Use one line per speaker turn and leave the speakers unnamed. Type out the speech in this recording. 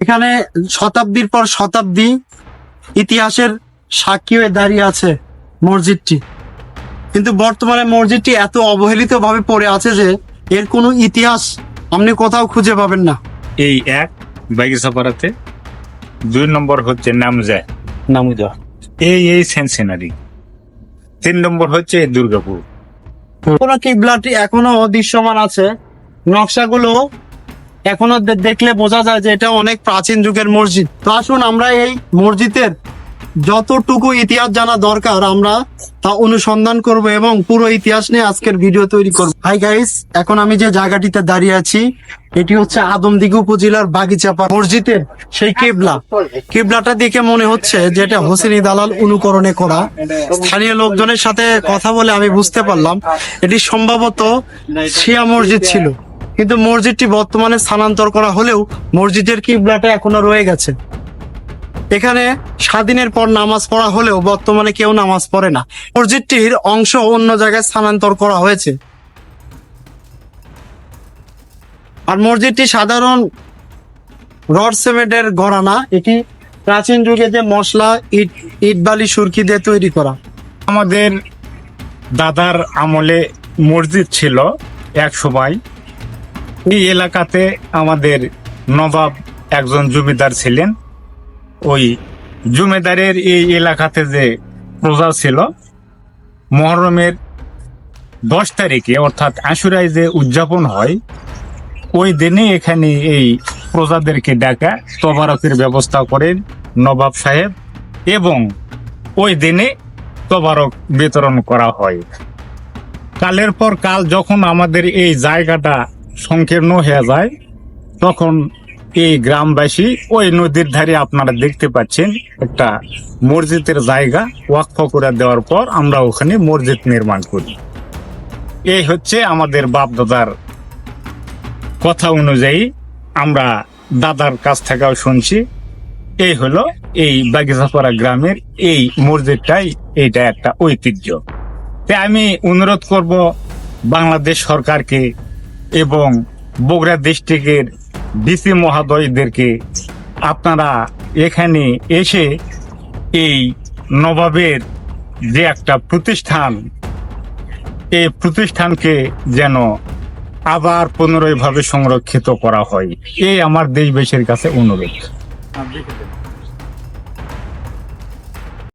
এখানে শতাব্দীর পর শতাব্দী ইতিহাসের সাক্ষী হয়ে দাঁড়িয়ে আছে মসজিদটি। কিন্তু বর্তমানে মসজিদটি এত অবহেলিত ভাবে পড়ে আছে যে এর কোনো ইতিহাস আপনি কোথাও খুঁজে পাবেন না।
এই এক বাগিচাপাড়াতে দুই নম্বর হচ্ছে নামজা
নামুজা
এই এই সেন্সিনারি। তিন নম্বর হচ্ছে দুর্গাপুর।
কিবলাটি এখনও দৃশ্যমান আছে। নকশাগুলো এখনও দেখলে বোঝা যায় যে এটা অনেক প্রাচীন যুগের মসজিদ। তো আসুন আমরা এই মসজিদের যতটুকু ইতিহাস জানা দরকার, আমরা তা অনুসন্ধান করব এবং পুরো ইতিহাস নিয়ে আজকের ভিডিও তৈরি করব। হাই গাইস এখন আমি যে জায়গাটিতে দাঁড়িয়ে আছি, এটি হচ্ছে আদমদিঘি উপজেলার বাগিচাপা মসজিদের সেই কেবলা। কেবলাটা দেখে মনে হচ্ছে যে এটা হোসেনি দালাল অনুকরণে করা। স্থানীয় লোকজনের সাথে কথা বলে আমি বুঝতে পারলাম, এটি সম্ভবত শিয়া মসজিদ ছিল। কিন্তু মসজিদটি বর্তমানে স্থানান্তর করা হলেও মসজিদের কিবলাটা এখনও রয়ে গেছে। এখানে স্বাধীনের পর নামাজ পড়া হলেও বর্তমানে কেউ নামাজ পড়ে না। মসজিদটির অংশ অন্য জায়গায় স্থানান্তর করা হয়েছে। আর মসজিদটি সাধারণ রড সিমেন্টের গড়া না, এটি প্রাচীন যুগে যে মশলা, ইট ইট বালি সুরকি দিয়ে তৈরি করা।
আমাদের দাদার আমলে মসজিদ ছিল এক সময়। এই এলাকাতে আমাদের নবাব একজন জমিদার ছিলেন। ওই জমিদারের এই এলাকাতে যে প্রজা ছিল, মহরমের দশ তারিখে, অর্থাৎ আশুরায় যে উদযাপন হয়, ওই দিনে এখানে এই প্রজাদেরকে ডাকা, তবারকের ব্যবস্থা করেন নবাব সাহেব এবং ওই দিনে তবারক বিতরণ করা হয়। কালের পর কাল যখন আমাদের এই জায়গাটা সংকীর্ণ হয়ে যায়। তখন এই গ্রামবাসী ওই নদীর ধারে আপনারা দেখতে পাচ্ছেন একটা মসজিদের জায়গা ওয়াকফ করে দেওয়ার পর আমরা ওখানে মসজিদ নির্মাণ করি। এই হচ্ছে আমাদের বাপ দাদার কথা অনুযায়ী আমরা দাদার কাছ থেকেও শুনছি। এই হলো এই বাগিচাপাড়া গ্রামের এই মসজিদটাই এটা একটা ঐতিহ্য। তাই আমি অনুরোধ করব বাংলাদেশ সরকারকে এবং বগুড়া ডিস্ট্রিক্টের ডিসি মহাদয়দেরকে আপনারা এখানে এসে এই নবাবের যে একটা প্রতিষ্ঠান, এই প্রতিষ্ঠানকে যেন আবার পুনরায় ভাবে সংরক্ষিত করা হয়, এই আমার দেশবাসীর কাছে অনুরোধ।